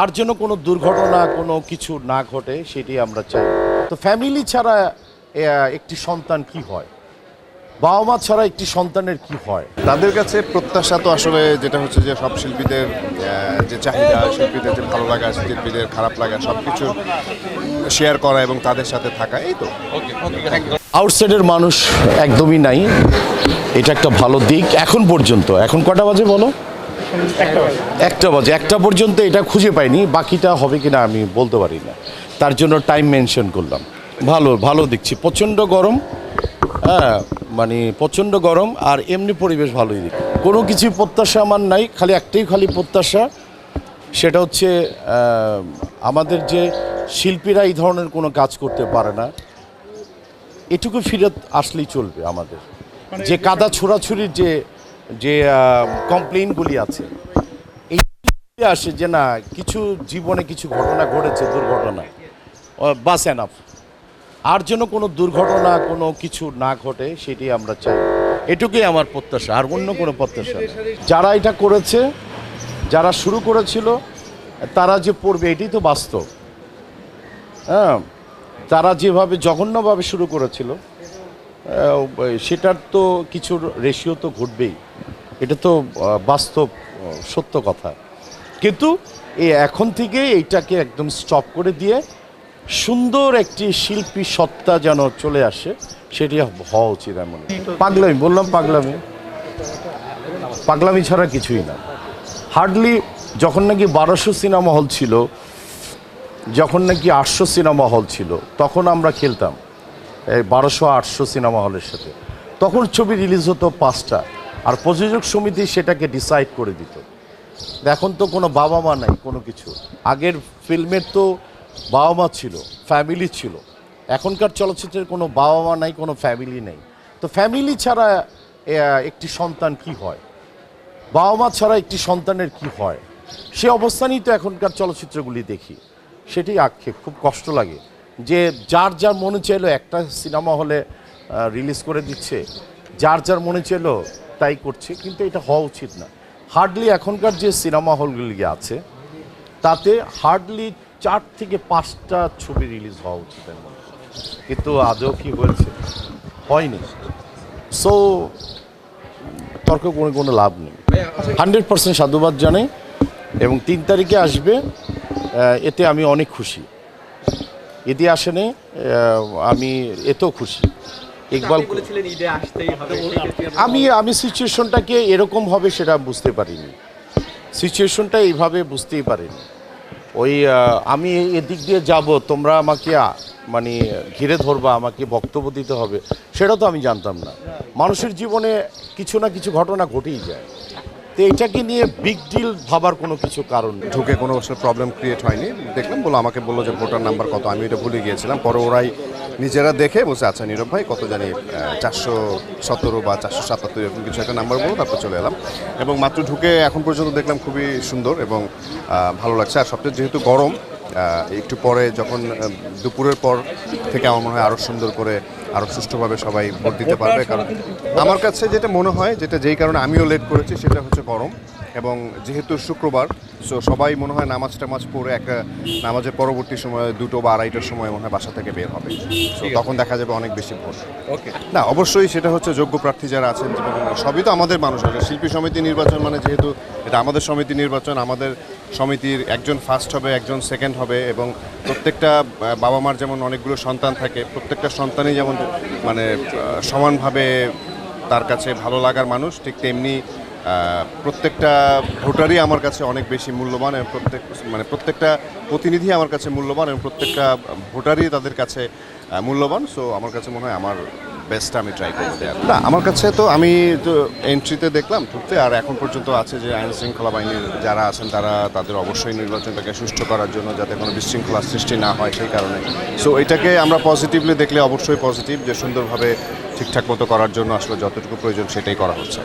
আর যেন কোনো দুর্ঘটনা কোনো কিছু না ঘটে সেটি আমরা চাই। তো ফ্যামিলি ছাড়া একটি সন্তান কি হয়? বাবা মা ছাড়া একটি সন্তানের কি হয়? তাদের কাছে প্রত্যাশা তো আসলে যেটা হচ্ছে যে সব শিল্পীদের যে চাহিদা শিল্পীদের যে ভালো লাগা শিল্পীদের খারাপ লাগা সব কিছু শেয়ার করা এবং তাদের সাথে থাকা এই তো। আউটসাইডের মানুষ একদমই নাই। এটা একটা ভালো দিক। এখন পর্যন্ত এখন কটা বাজে বলো? একটা বাজে একটা পর্যন্ত এটা খুঁজে পাইনি বাকিটা হবে কিনা আমি বলতে পারি না। তার জন্য টাইম মেনশন করলাম। ভালো ভালো দেখছি। প্রচণ্ড গরম হ্যাঁ মানে প্রচণ্ড গরম আর এমনি পরিবেশ ভালোই দিক কোনো কিছু প্রত্যাশা আমার নাই খালি একটাই খালি প্রত্যাশা সেটা হচ্ছে আমাদের যে শিল্পীরা এই ধরনের কোনো কাজ করতে পারে না এটুকু ফিরত আসলেই চলবে আমাদের। যে কাদা ছোড়াছুরির যে যে কমপ্লেইনগুলি আছে, এই আসে যে না, কিছু জীবনে কিছু ঘটনা ঘটেছে, দুর্ঘটনা। বাস এনাফ আর যেন কোনো দুর্ঘটনা কোনো কিছু না ঘটে, সেটি আমরা চাই। এটুকুই আমার প্রত্যাশা, আর অন্য কোনো প্রত্যাশা। যারা এটা করেছে, যারা শুরু করেছিল, তারা যে পড়বে এটাই তো বাস্তব। হ্যাঁ তারা যেভাবে জঘন্যভাবে শুরু করেছিল সেটার তো কিছুর রেশিও তো ঘটবেই। এটা তো বাস্তব সত্য কথা। কিন্তু এই এখন থেকে এইটাকে একদম স্টপ করে দিয়ে সুন্দর একটি শিল্পী সত্তা যেন চলে আসে, সেটি হওয়া উচিত এমন পাগলামি, বললাম পাগলামি। পাগলামি ছাড়া কিছুই না। হার্ডলি যখন নাকি বারোশো সিনেমা হল ছিল, যখন নাকি আটশো সিনেমা হল ছিল, তখন আমরা খেলতাম, এই বারোশো আটশো সিনেমা হলের সাথে। তখন ছবি রিলিজ হতো পাঁচটা। আর প্রযোজক সমিতি সেটাকে ডিসাইড করে দিত। এখন তো কোনো বাবা মা নাই, কোনো কিছু। আগের ফিল্মের তো বাবা মা ছিল ফ্যামিলি ছিল। এখনকার চলচ্চিত্রের কোনো বাবা মা নাই, কোনো ফ্যামিলি নেই। তো ফ্যামিলি ছাড়া একটি সন্তান কি হয়? বাবা মা ছাড়া একটি সন্তানের কি হয়? সে অবস্থানেই তো এখনকার চলচ্চিত্রগুলি দেখি। সেটি আক্ষেপ, খুব কষ্ট লাগে। যে যার যার মনে চাইলো একটা সিনেমা হলে রিলিজ করে দিচ্ছে, যার যার মনে চাইলো তাই করছে, কিন্তু এটা হওয়া উচিত না। হার্ডলি এখনকার যে সিনেমা হলগুলি আছে, তাতে হার্ডলি চার থেকে পাঁচটা ছবি রিলিজ হওয়া উচিত কিন্তু আদৌ কি হয়েছে? হয়নি। সো তর্ক করে কোনো লাভ নেই। হান্ড্রেড পার্সেন্ট সাধুবাদ জানাই, এবং তিন তারিখে আসবে এতে আমি অনেক খুশি। এতে নেই আমি এতেও খুশি। ইকবাল আমি আমি সিচুয়েশনটাকে এরকম হবে সেটা বুঝতে পারিনি। সিচুয়েশনটা এইভাবে বুঝতেই পারিনি। ওই আমি এদিক দিয়ে যাব তোমরা আমাকে মানে ঘিরে ধরবা আমাকে বক্তব্য দিতে হবে সেটা তো আমি জানতাম না। মানুষের জীবনে কিছু না কিছু ঘটনা ঘটেই যায়। তো এটাকে নিয়ে বিগ ডিল ভাবার কোনো কিছু কারণ ঢুকে কোনো আসলে প্রবলেম ক্রিয়েট হয়নি। দেখলাম বলো আমাকে বলল যে ভোটার নাম্বার কত আমি এটা ভুলে গিয়েছিলাম। পরে ওরাই নিজেরা দেখে বলছে আচ্ছা নীরব ভাই কত জানি চারশো সতেরো বা চারশো সাতাত্তর এরকম কিছু একটা নাম্বার বলো তারপর চলে এলাম। এবং মাত্র ঢুকে এখন পর্যন্ত দেখলাম খুবই সুন্দর এবং ভালো লাগছে। আর সবচেয়ে যেহেতু গরম একটু পরে যখন দুপুরের পর থেকে আমার মনে হয় আরও সুন্দর করে আরও সুষ্ঠুভাবে সবাই ভোট দিতে পারবে। কারণ আমার কাছে যেটা মনে হয় যেটা যেই কারণে আমিও লেট করেছি সেটা হচ্ছে গরম এবং যেহেতু শুক্রবার সো সবাই মনে হয় নামাজ টামাজ পড়ে একটা নামাজের পরবর্তী সময় দুটো বা আড়াইটার সময় মনে হয় বাসা থেকে বের হবে। তখন দেখা যাবে অনেক বেশি ভোট। ওকে না অবশ্যই সেটা হচ্ছে যোগ্য প্রার্থী যারা আছেন সবই তো আমাদের মানুষ আছে। শিল্পী সমিতি নির্বাচন মানে যেহেতু এটা আমাদের সমিতি নির্বাচন আমাদের সমিতির একজন ফার্স্ট হবে একজন সেকেন্ড হবে এবং প্রত্যেকটা বাবা মার যেমন অনেকগুলো সন্তান থাকে প্রত্যেকটা সন্তানই যেমন মানে সমানভাবে তার কাছে ভালো লাগার মানুষ ঠিক তেমনি প্রত্যেকটা ভোটারই আমার কাছে অনেক বেশি মূল্যবান এবং প্রত্যেক মানে প্রত্যেকটা প্রতিনিধি আমার কাছে মূল্যবান এবং প্রত্যেকটা ভোটারই তাদের কাছে মূল্যবান। সো আমার কাছে মনে হয় আমার বেস্টটা আমি ট্রাই করতে না, আমার কাছে তো আমি তো এন্ট্রিতে দেখলাম, ঢুকতে, আর এখন পর্যন্ত আছে যে আইন শৃঙ্খলা বাহিনীর যারা আছেন তারা তাদের অবশ্যই নির্বাচনটাকে সুষ্ঠু করার জন্য যাতে কোনো বিশৃঙ্খলা সৃষ্টি না হয় সেই কারণে। সো এটাকে আমরা পজিটিভলি দেখলে অবশ্যই পজিটিভ যে সুন্দরভাবে ঠিকঠাক মতো করার জন্য আসলে যতটুকু প্রয়োজন সেটাই করা হচ্ছে।